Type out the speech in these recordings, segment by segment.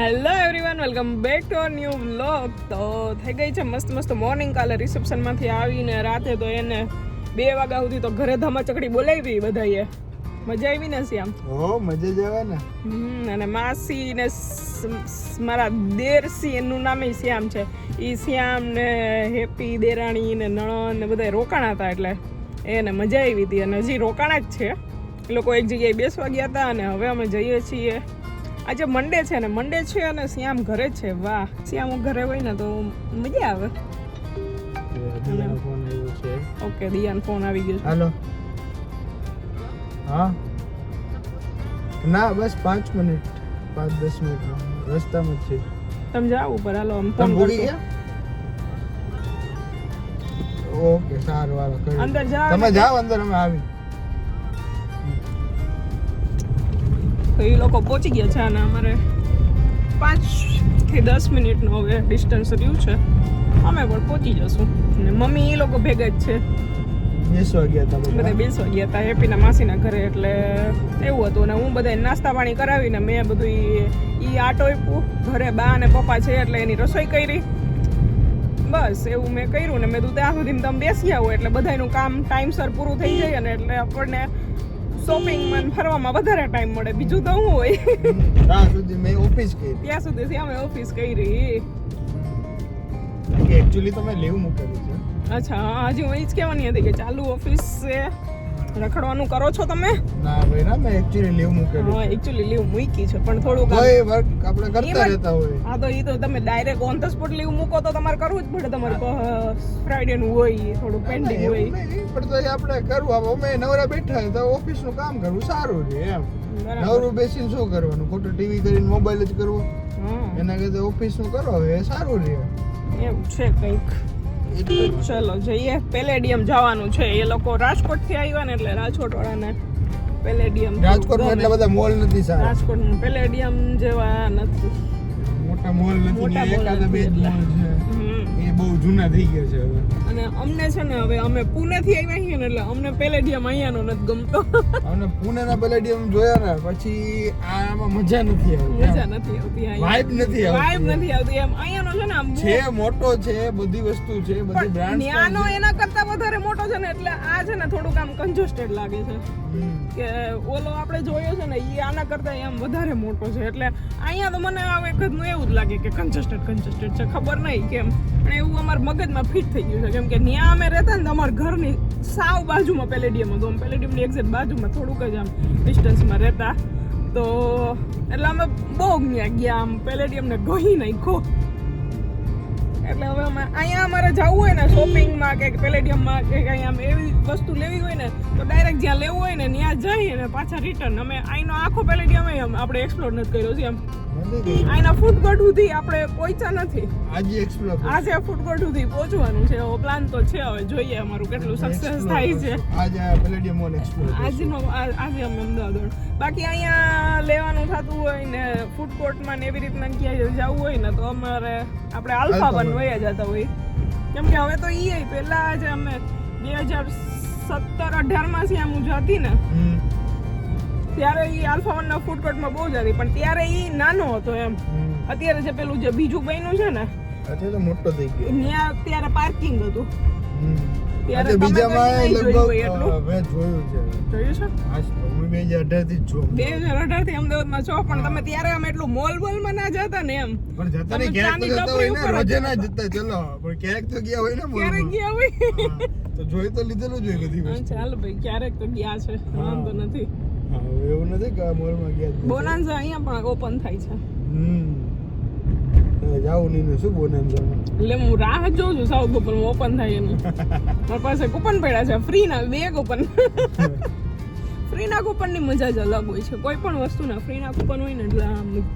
Hello everyone welcome back to our new vlog તો થઈ ગઈ છે મસ્ત મસ્ત મોર્નિંગ કાલે રિસેપ્શનમાંથી આવીને રાતે તો એને બે વાગ્યા સુધી તો ઘરે ધમાચકડી બોલાવી બધાએ. મજા આવી ને શ્યામ? હો મજા જ આવે ને. અને માસી ને મારા દેરસી એનું નામે શ્યામ છે. એ શ્યામ ને હેપી દેરાણી ને નણન ને બધા રોકાણા હતા એટલે એને મજા આવી હતી. અને હજી રોકાણા જ છે. એ લોકો એક જગ્યાએ બેસવા ગયા હતા અને હવે અમે જઈએ છીએ. આજે મંડે છે ને મંડે છે અને શ્યામ ઘરે જ છે. વાહ શ્યામ ઘરે હોય ને તો મજા આવે. ઓકે દિયાન ફોન આવી ગયો હાલો. હા? ના બસ પાંચ મિનિટ. પાંચ દસ મિનિટ. રસ્તામાં જ છે. તમે જાઓ ઉપર હાલો આમ ફોન ભૂલી ગયા? ઓકે સારું હાલો અંદર જાઓ તમે જાઓ અંદર અમે આવી. તો એ લોકો પહોંચી ગયા છે અને અમારે પાંચથી દસ મિનિટનું હવે ડિસ્ટન્સ રહ્યું છે. અમે પણ પહોંચી જશું. અને મમ્મી એ લોકો ભેગા જ છે. બેસવા ગયા તમે બધા બેસવા ગયા હતા. હેપીના માસીના ઘરે એટલે એવું હતું. અને હું બધા નાસ્તા પાણી કરાવીને મેં બધું એ આટો આપ્યું. ઘરે બા અને પપ્પા છે એટલે એની રસોઈ કરી. બસ એવું મેં કર્યું ને મેં તું ત્યાં સુધી તમે બેસી આવો એટલે બધાનું કામ ટાઈમસર પૂરું થઈ જાય અને એટલે આપણને શોપિંગમાં ફરવામાં વધારે ટાઈમ મળે. બીજું તો હું હોય. ત્યાં સુધી મેં ઓફિસ કરી. ત્યાં સુધી અમે ઓફિસ કરી. કે એકચ્યુઅલી તમે લીવ મૂકેલું છે. અચ્છા હજી હું એ જ કહેવાની હતી કે ચાલુ ઓફિસ છે. રખડવાનું કરો છો તમે? ના ભાઈ ના મેં એકચ્યુઅલી લીવ મૂકેલું હા એક્ચ્યુઅલી લીવ મૂકી છે પણ આમ- કોઈ વર્ક આપણે કરતા રહેતા હોય. હા તો એ તો તમે direct on the spot leave મૂકો તો તમારે કરવું જ પડે તમારે ફ્રાઈડે નું હોય થોડું પેન્ડિંગ હોય. પણ તો આપણે કરવું અમે નવરા બેઠા તો ઓફિસનું કામ કરવું સારું છે એમ. નવરું બેસીને શું કરવાનું? ખોટું ટીવી કરીને મોબાઈલ જ કરવો? એના કરતા ઓફિસનું કરો હવે એ સારું રહે એવું છે કંઈક. ચલો જઈએ. પેલેડિયમ જવાનું છે. એ લોકો રાજકોટથી આવ્યા ને એટલે રાજકોટ વાળાને પેલેડિયમ રાજકોટ એટલે બધા મોલ નથી સારા. રાજકોટ પેલેડિયમ જેવા નથી. મોટા મોલ નથી મોટા એકાદા બે મોલ છે. બહુ જૂના થઈ ગયા છે હવે. અને અમને છે ને હવે અમે પુણે થી આવ્યા છીએ ને એટલે અમને પેલેડિયમ અહીંયાનો નથી ગમતો. અને પુણેના પેલેડિયમ જોયા ને પછી આમાં મજા નથી મજા આવતી નથી આવતી વાઇબ નથી આવતી. વાઇબ નથી આવતી. એમ અહીંયાનો છે ને આમ છે મોટો છે બધી વસ્તુ છે બધી પણ બ્રાન્ડ ન્યાનો એના કરતા વધારે મોટો છે ને એટલે આ છે ને થોડુંક આમ કન્જસ્ટેડ લાગે છે. કે ઓલો આપણે જોયો છે ને એ આના કરતા એમ વધારે મોટો છે. એટલે અહીંયા તો મને આ વખતનું એવું જ લાગે કે કન્જસ્ટેડ કન્જસ્ટેડ છે. ખબર નહીં કેમ. પણ એવું અમારા મગજમાં ફિટ થઈ ગયું છે. કેમ કે ત્યાં અમે રહેતા ને અમારા ઘરની સાવ બાજુમાં પેલેડિયમ હતું. આમ પેલેડિયમની એક્ઝેક્ટ બાજુમાં થોડુંક જ આમ ડિસ્ટન્સમાં રહેતા. તો એટલે અમે બહુ ત્યાં ગયા આમ પેલેડિયમને ગહી નાખ્યો. એટલે હવે અમે અહીંયા અમારે જવું હોય ને શોપિંગમાં કે પેલેડિયમમાં કે કંઈ આમ એવી વસ્તુ લેવી હોય ને, તો ડાયરેક્ટ જ્યાં લેવું હોય ને, ત્યાં જઈએ ને પાછા રિટર્ન અમે અહીંનો આખો પેલેડિયમ આપણે એક્સપ્લોર નથી કર્યો છે એમ અહીંના ફૂડ કોર્ટ સુધી આપણે પહોંચ્યા નથી. આજે એક્સપ્લોર આજે ફૂડ કોર્ટ સુધી પહોંચવાનું છે. એવો પ્લાન તો છે. હવે જોઈએ અમારું કેટલું સક્સેસ થાય છે. આજે પેલેડિયમ મોલ એક્સપ્લોર આજનો આજે અમે અમદાવાદ. બાકી અહીંયા લેવાનું થતું હોય ને ફૂડ કોર્ટમાં ને એવી રીતના ક્યાંય જવું હોય ને તો અમારે આપણે આલ્ફા વન વયા જતા હોય. કેમ કે હવે તો ઈ પહેલા જે અમે બે હજાર સત્તર અઢારમાં માં હું જતી ને ત્યારે એ આલ્ફા વન ના ફૂડ કોર્ટમાં બહુ જતી પણ ત્યારે એ નાનો હતો એમ. અત્યારે જે પેલું જે બીજું બન્યું છે ને અત્યારે મોટો થઈ ગયો. ત્યાં અત્યારે પાર્કિંગ હતું. ત્યારે બીજામાં લગભગ મેં જોયું છે. જોયું છે? આજ તો હું બે હજાર અઢારથી જ જોઉં બે હજાર અઢારથી અમદાવાદમાં છો પણ તમે ત્યારે અમે એટલું મોલ બોલમાં ના જતા ને એમ. પણ જતા ને ક્યારેક તો જતા હોય ને રોજે ના જતા. ચલો. પણ ક્યારેક તો ગયા હોય ને ક્યારેક ગયા હોય? તો જોઈ તો લીધેલું જ હોય બધી ચાલ ભાઈ ક્યારેક તો ગયા છે. વાંધો નથી. એવું નથી કે આ મોલમાં ગયા બોનાન્ઝા બોનાન્સા અહીંયા પણ ઓપન થાય છે. હમ. જાવું નહીં શું બોનાન્ઝા એટલે હું રાહ જોઉં છું સાઉથ ઓપન ઓપન થાય એનું. મારી પાસે કૂપન પડ્યા છે. ફ્રી ના બે કૂપન ફ્રી ના કૂપનની મજા જ અલગ હોય છે. કોઈ પણ વસ્તુ ના ફ્રી ના કૂપન હોય ને એટલે આમ મજા.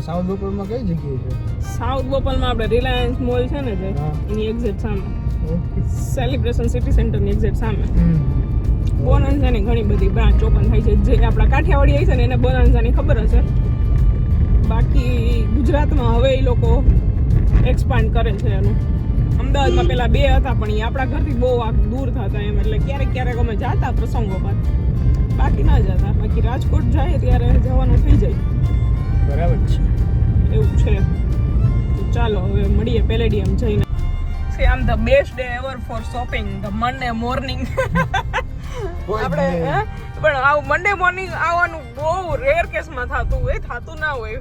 સાઉથ બોપલમાં કઈ જગ્યાએ છે? સાઉથ બોપલમાં આપણે રિલાયન્સ મોલ છે ને જે એની એક્ઝેક્ટ સામે. સેલિબ્રેશન સિટી સેન્ટરની એક્ઝેક્ટ સામે. બોનાન્સાની ઘણી બધી બ્રાન્ચ ઓપન થાય છે. જે આપણા કાઠિયાવાડી છે ને એને બોનાન્સાની ખબર હશે? બાકી ગુજરાતમાં હવે એ લોકો એક્સપાન્ડ કરે છે એનું. અમદાવાદમાં પેલા બે હતા પણ એ આપણા ઘરથી બહુ આ દૂર થતા એમ. એટલે ક્યારેક ક્યારેક અમે જાતા પ્રસંગો પર. બાકી ના જતા. બાકી રાજકોટ જાય ત્યારે જવાનું થઈ જાય. બરાબર છે. એવું છે. ચાલો હવે મળીએ પેલેડિયમ જઈને. આમ the best day ever for shopping the Monday morning આપણે પણ આવું મંડે મોર્નિંગ આવવાનું બહુ રેર કેસમાં થતું હોય થતું ના હોય.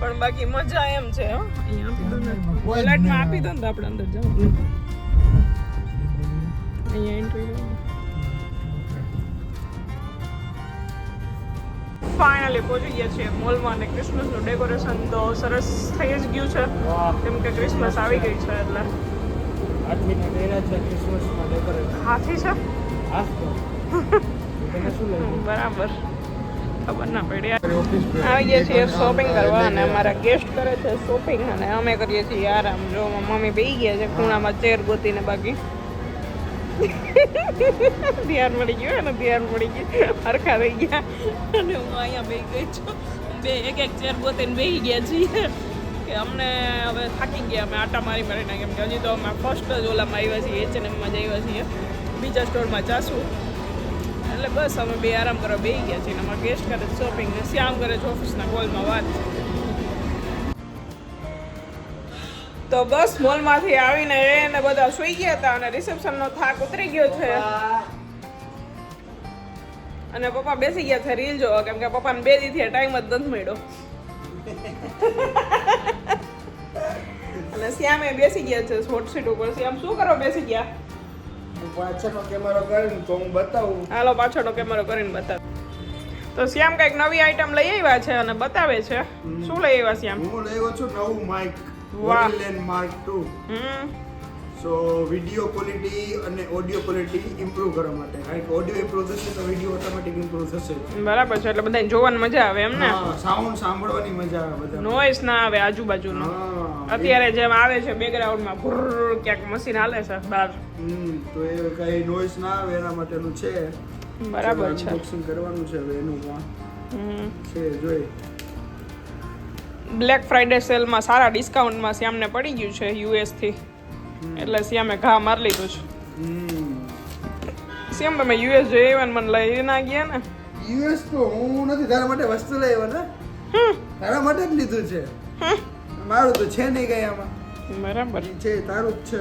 પણ બાકી મજા એમ છે વોલેટમાં આપી દો ને. આપણે અંદર જવાનું અહીંયા એન્ટ્રી ફાઇનલી પહોંચી ગયા છીએ મોલમાં અને ક્રિસમસનું ડેકોરેશન તો સરસ થઈ જ ગયું છે. કેમ કે ક્રિસમસ આવી ગઈ છે એટલે. છે ક્રિસમસમાં ડેકોરેશન હાથી છે? શું બરાબર. ખબર ના પડી. ઓફિસ આવી ગયા છીએ શોપિંગ કરવા અને અમારા ગેસ્ટ કરે છે શોપિંગ અને અમે કરીએ છીએ આરામ. જો મમ્મી બેસી ગયા છે ખૂણામાં ચેર ગોતીને બાકી. ધ્યાન મળી ગયું અને ધ્યાન મળી ગયું. હરખા થઈ ગયા. અને હું અહીંયા બેસી ગઈ છું. બે એક એક ચેર ગોતીને બેસી ગયા છીએ. કે અમને હવે થાકી ગયા, અમે આટા મારી મારીને કેમ કે હજી તો અમે ફર્સ્ટ જ ઓલામાં આવ્યા છીએ એચ એન એમમાં જ આવ્યા છીએ. બીજા સ્ટોરમાં જાશું. એટલે બસ અમે બે આરામ કરવા બેસી ગયા છીએ. અમારા ગેસ્ટ કરે શોપિંગ ને શ્યામ કરે છે ઓફિસના હોલમાં વાત. તો બસ મોલમાંથી આવીને એને બધા સુઈ ગયા હતા અને રિસેપ્શનનો થાક ઉતરી ગયો છે. અને પપ્પા બેસી ગયા છે રીલ જોવા. કેમ કે પપ્પાને બે દીથી ટાઈમ જ નથી મળ્યો. અને શ્યામે બેસી ગયા છે હોટ સીટ ઉપર. શ્યામ શું કરો બેસી ગયા? પાછળનો કેમેરો કરીને તો હું બતાવું. હાલો પાછળનો કેમેરો કરીને બતાવ. તો શ્યામ કંઈક નવી આઈટમ લઈ આવ્યા છે અને બતાવે છે. શું લઈ આવ્યા શ્યામ? હું લેવો છું નવું માઇક વાહ. Mark 2 hmm. So video quality અને ઓડિયો ક્વોલિટી ઇમ્પ્રૂવ કરવા માટે. કારણ કે ઓડિયો ઇમ્પ્રૂવ થશે તો વીડિયો ઓટોમેટિક ઇમ્પ્રૂવ થશે. બરાબર છે એટલે બધાને જોવાની મજા આવે એમ ને? સાઉન્ડ સાંભળવાની મજા આવે બધા નોઈસ ના આવે આજુબાજુનો. અત્યારે જેમ આવે છે બેકગ્રાઉન્ડમાં ભુર્ર ક્યાંક મશીન હાલે છે બહાર. તો એ કઈ નોઈસ ના આવે એના માટેનું છે. બરાબર છે. અનબોક્સિંગ કરવાનું છે હવે એનું પણ. છે જોઈ. બ્લેક ફ્રાઈડે સેલમાં સારા ડિસ્કાઉન્ટમાં શ્યામને પડી ગયું છે યુએસથી. એટલે શ્યામે ઘા મારી લીધું છે. શ્યામ તમે યુએસ જઈ આવ્યા ને મને લઈ ના ગયા ને. યુએસ તો હું નથી તારા માટે વસ્તુ લઈ આવ્યો ને. તારા માટે જ લીધું છે. મારું તો છે નહીં કઈ આમાં. બરાબર. છે તારું જ છે.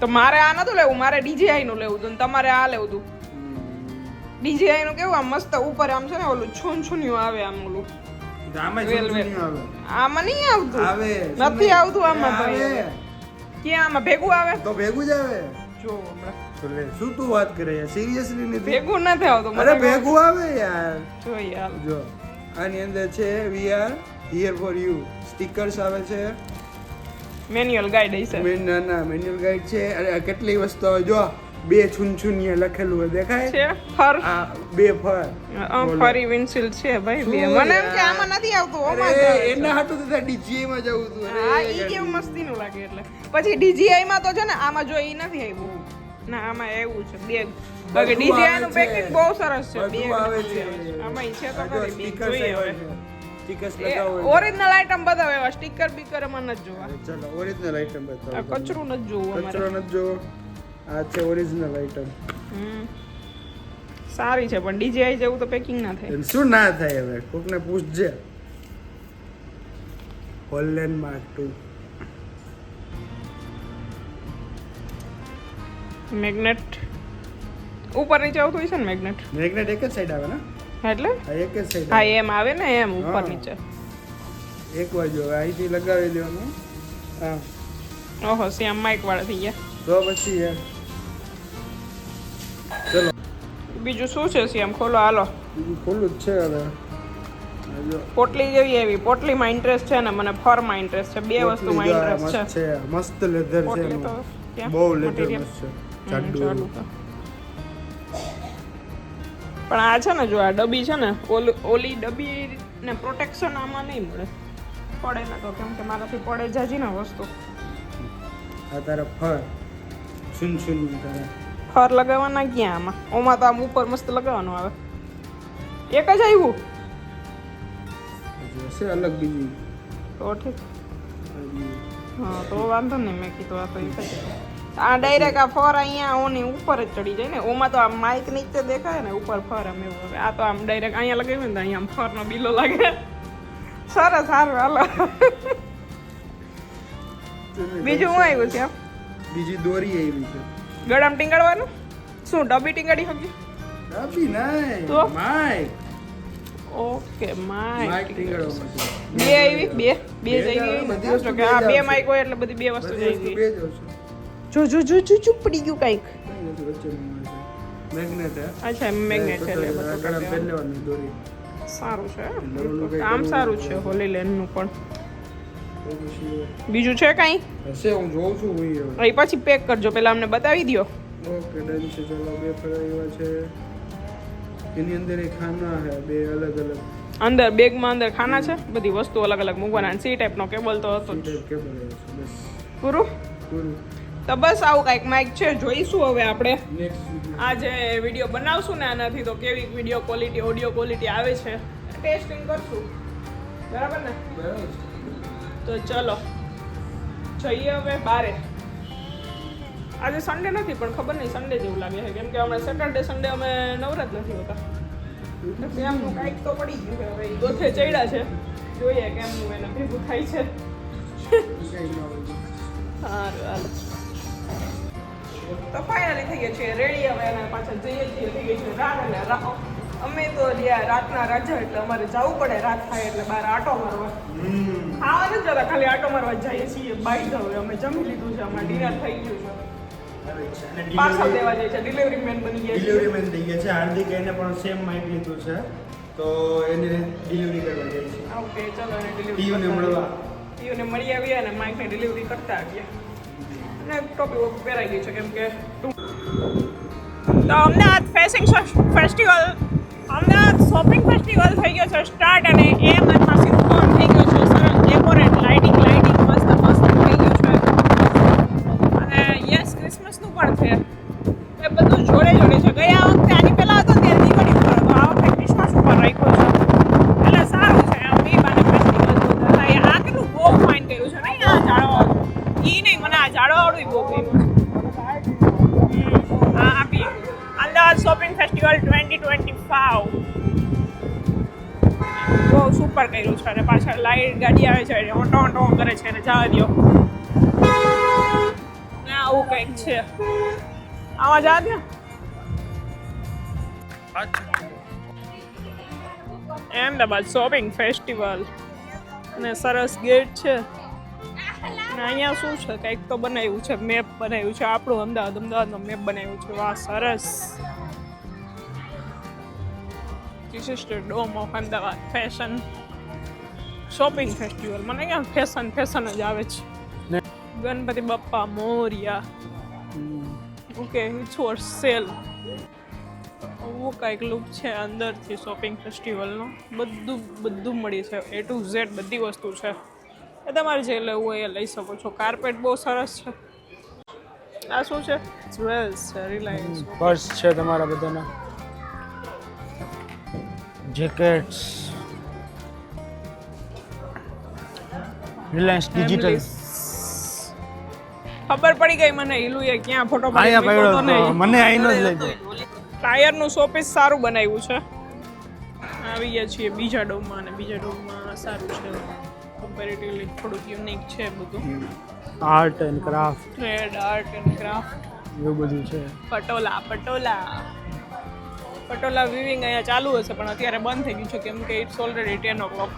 તો મારે આ નતું લેવું મારે ડીજીઆઈ નું લેવું હતું તમારે આ લેવું હતું ડીજીઆઈ નું કેવું આમ મસ્ત ઉપર આમ છે ને ઓલું છૂન છૂન્યું આવે આમ ઓલું. આમાં નહીં આવે. આમાં નહીં આવતું. આવે નથી આવતું આમાં ભાઈ. ક્યાં? આમાં ભેગું આવે? તો ભેગું જ આવે. જો હમણાં. શું તું વાત કરે યાર? સિરિયસલી નથી ભેગું નથી આવતું. અરે મને ભેગું આવે યાર. જો યાર. જો આની અંદર છે we are here for you stickers આવે છે. મેન્યુઅલ ગાઈડ હશે. મેન ના ના મેન્યુઅલ ગાઈડ છે. અરે કેટલી વસ્તુ આવે? જો બે છુનછુનિયા લખેલું હોય દેખાય? છે ફર. આ બે ફર. ફરી વિન્ડશીલ્ડ છે ભાઈ બે. મને એમ કે આમાં નથી આવતું ઓમાં. એના હાટું તો ડીજીએ માં જવું હતું હા ઈ કેવું મસ્તીનું લાગે એટલે. પછી DJI માં તો છે ને આમાં જો ઈ નથી આવ્યું ના આમાં એવું છે બેગ બાકી બધું નું. પેકિંગ બહુ સરસ છે બે બેગ આવે છે. આમાં ઈ છે તો ખરી બેગ જોઈએ હવે. ઓરિજિનલ આઈટમ બતાવે એવા સ્ટીકર બીકર એમાં નથી જોવા. ચલો ઓરિજિનલ આઈટમ બતાવો કચરું નથી જોવું કચરો નથી જો આ છે ઓરિજિનલ આઈટમ. સારી છે પણ DJI જેવું તો પેકિંગ ના થાય. શું ના થાય હવે? કોકને પૂછજે. હોલેન્ડ માર્ક ટુ મેગ્નેટ ઉપર નીચે આવતું હોય છે ને મેગ્નેટ મેગ્નેટ એક જ સાઈડ આવે ને? એટલે? એક જ સાઈડ હા એમ આવે ને એમ ઉપર નીચે. એક બાજુ હવે અહીંથી લગાવી દેવાનું હા. ઓહો શ્યામ માઇક વાળા થઈ ગયા. તો પછી યાર બીજું શું છે સીએમ? ખોલો હાલો. બીજું ખોલું જ છે હવે. પોટલી જેવી એવી. પોટલીમાં ઇન્ટરેસ્ટ છે ને મને ફરમાં ઇન્ટરેસ્ટ છે. બે વસ્તુમાં ઇન્ટરેસ્ટ છે. મસ્ત લેધર છે? બહુ લેધર છે. જાડું પણ આ છે ને જો આ ડબ્બી છે ને ઓલી ઓલી ડબ્બી ને પ્રોટેક્શન આમાં નહીં મળે. પડે ને તો કેમ કે મારાથી પડે જાજી ને વસ્તુ. આ તારા ફળ. છુન છુન તારા. ફર લગાવવાના ક્યાં આમાં? ઓમાં તો આમ ઉપર મસ્ત લગાવવાનું આવે. એક જ આવ્યું હશે અલગ બીજી. તો ઠીક. હા તો વાંધો નહીં મેં કીધું આ તો એ આ ડાયરેક્ટ આ ફર અહીંયા ઓની ઉપર જ ચડી જાય ને. ઓમાં તો આમ માઇક નીચે દેખાય ને ઉપર ફર આમ એવું હવે આ તો આમ ડાયરેક્ટ અહીંયા લગાવ્યું ને અહીંયા આમ ફરનો બિલો લાગે. સરસ સારું હાલો. બીજું હું આવ્યું છે? બીજી દોરી આવી છે. ગળામ ટીંગાડવાનું? શું ડબ્બી ટીંગાડી શકી ડાબી નહીં તો? માઈક. ઓકે માઈક બે આવી? બે? બે ને વસ્તુ કે આ બે માઈક હોય એટલે બધી બે વસ્તુ જઈ ગઈ. જ જો જો જો જો જો પડી ગયું કંઈક. મેગ્નેટ અચ્છા મેગ્નેટ છે એટલે આમ સારું છે કામ સારું છે હોલી લેનનું પણ. તો પછી બીજું છે કાંઈ? હશે હું જોઉં છું એ પછી પેક કરજો પેલા અમને બતાવી દો ઓકે ડન છે ચલો બે ફરાઈ એવા છે. એની અંદર એ ખાના હે બે અલગ અલગ. અંદર બેગમાં અંદર ખાના છે? બધી વસ્તુ અલગ અલગ મૂકવાના સી ટાઈપનો કેબલ તો હતો પૂરું? પૂરું. તો બસ આવું કાંઈક માઇક છે જોઈશું હવે આપણે. આજે આ જે વીડિયો બનાવશું ને આનાથી તો કેવી વીડિયો ક્વોલિટી ઓડિયો ક્વોલિટી આવે છે. ટેસ્ટિંગ કરશું. બરાબર ને? બરાબર તો ચલો જઈએ હવે બારે. આજે સન્ડે નથી પણ ખબર નહીં સન્ડે જેવું લાગે છે. કેમ કે હમણાં સેટરડે સન્ડે અમે નવરાત નથી હોતા. એમનું કાંઈક તો પડી ગયું છે હવે. ગોથે ચડ્યા છે. જોઈએ કેમનું એને ભેગું થાય છે. સારું હાલો. તો ફાઇનલી થઈ ગયા છે. રેડી હવે એના પાછળ જઈએ છીએ. થઈ ગઈ છે રાત અને રાહો અમે તો રહ્યા રાતના રાજા એટલે અમારે જવું પડે. રાત થાય એટલે બહાર આટો મારવા. ખાવા નથી જતા ખાલી આટો મારવા જઈએ છીએ. બાઈક હવે અમે જમી લીધું છે અમારે ડિનર થઈ ગયું છે. પાર્સલ દેવા જાય છે ડિલિવરી મેન બની ગયા ડિલિવરી મેન થઈ ગયા છે. હાર્દિક એને પણ સેમ માઇક લીધું છે. તો એને ડિલિવરી કરવા જાય છે ઓકે ચલો એને ડિલિવરી મળવા. ટીયુને મળી આવીએ અને માઇકને ડિલિવરી કરતા આવ્યા અને ટોપી પહેરાઈ ગઈ છે કેમ કે તો Ahmedabad fashion festival Ahmedabad shopping festival થઈ ગયો છે સ્ટાર્ટ અને એ ખાસી છે અને પાછળ લાઈટ ગાડી આવે છે ઓટો ઓટો કરે છે અને જવા દો ને આવું કંઈક છે. આવા જવા દો અહેમદાબાદ શોપિંગ ફેસ્ટિવલ અને સરસ ગેટ છે. અને અહીંયા શું છે? કંઈક તો બનાવ્યું છે મેપ બનાવ્યું છે, આપણું અમદાવાદ, અમદાવાદનો મેપ બનાવ્યું છે. વાહ, સરસ. વિશિષ્ટ dome of Ahmedabad fashion shopping festival. મને અહીંયા ફેશન ફેશન જ આવે છે. Ganpati Bappa Morya. Okay it's for sale આવું કાંઈક લુક છે અંદરથી શોપિંગ ફેસ્ટિવલનો. બધું બધું મળી છે. એ ટુ ઝેડ બધી વસ્તુ છે. એ તમારે જે લેવું હોય એ લઈ શકો છો. કાર્પેટ બહુ સરસ છે. આ શું છે? જ્વેલ્સ છે રિલાયન્સ પર્સ છે તમારા બધાના. જેકેટ્સ રિલાયન્સ ડિજિટલ ખબર પડી ગઈ મને ઈલુએ ક્યાં ફોટો પાડ્યો. પાડી પડ્યો મને આઈનો જ લઈ ગયો ટાયરનું શોપીસ સારું બનાવ્યું છે. આવી ગયા છીએ બીજા ડોમમાં અને બીજા ડોમમાં સારું છે. કમ્પેરેટિવલી થોડુંક યુનિક છે બધું. Art and craft trade art and craft એવું બધું છે. પટોલા પટોલા પટોલા વિવિંગ અહીંયા ચાલુ હશે પણ અત્યારે બંધ થઈ ગયું છે કેમ કે it's already ten o'clock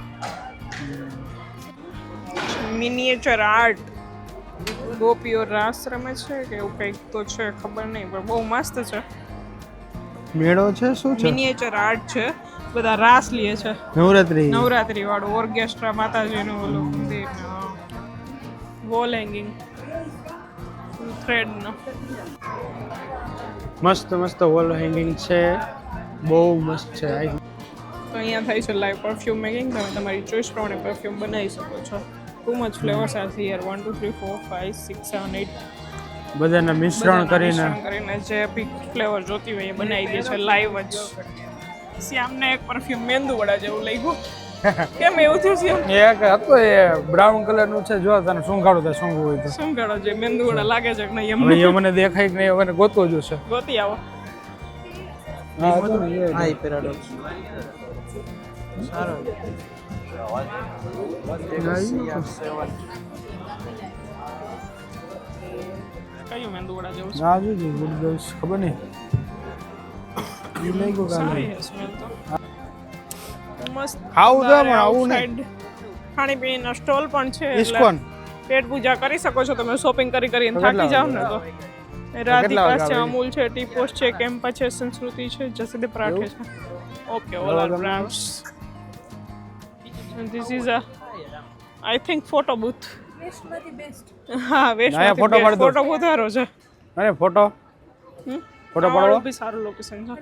miniature art ગોપીઓ રાસ રમે છે કે એવું કંઈક તો છે ખબર નહીં પણ બહુ મસ્ત છે. મેળો છે શું છે? મિનિએચર આર્ટ છે. બધા રાસ લે છે. નવરાત્રી. નવરાત્રી વાળું ઓર્કેસ્ટ્રા માતાજીનું ઓલું વોલ હેંગિંગ થ્રેડનો મસ્ત મસ્ત વોલ હેંગિંગ છે. બહુ મસ્ત છે. તો અહીંયા થાય છે લાઈવ પરફ્યુમ મેકિંગ તમે તમારી ચોઈસ પ્રમાણે પરફ્યુમ બનાવી શકો છો. Too much flavours are here one two three four five six seven eight બધાના મિશ્રણ કરીને. કરીને જે બી ફ્લેવર જોતી હોય એ બનાવી દે છે લાઈવ જ. શ્યામને એક પરફ્યુમ મેંદુ વડા જેવું લઈ ગયું કેમ એવું થયું છે એ એક હતો એ બ્રાઉન કલરનું છે જો તને સૂંઘાડું તો સૂંઘવું હોય તો. સંગાડો જે મેંદુ વડા લાગે છે કે નહીં એમને મને દેખાય કે નહીં હવે મને ગોતવો જોશે. ગોતી આવો. હા એ. પેરાડોક્સ સારો. કયું જેવું છે? ગુડ ગર્લ્સ ખબર નહીં. ઈ લઈ કાલે. મસ્ત તો પણ આવું સ્ટોલ પણ છે ઇસ્કોન પેટ પૂજા કરી શકો છો તમે. શોપિંગ કરી કરીને થાકી જાવ ને તો. રાધિકા છે? અમૂલ છે ટીપોસ છે કેમ્પા છે સંસ્કૃતિ છે જસદે પરાઠે છે. Okay all are brands this is a I think photo booth હા વેસ્ટ ના, અહીંયા ફોટો પાડી. ફોટો બૂથ સારો છે. અરે ફોટો? ફોટો વાળું બી સારું લોકેશન છે.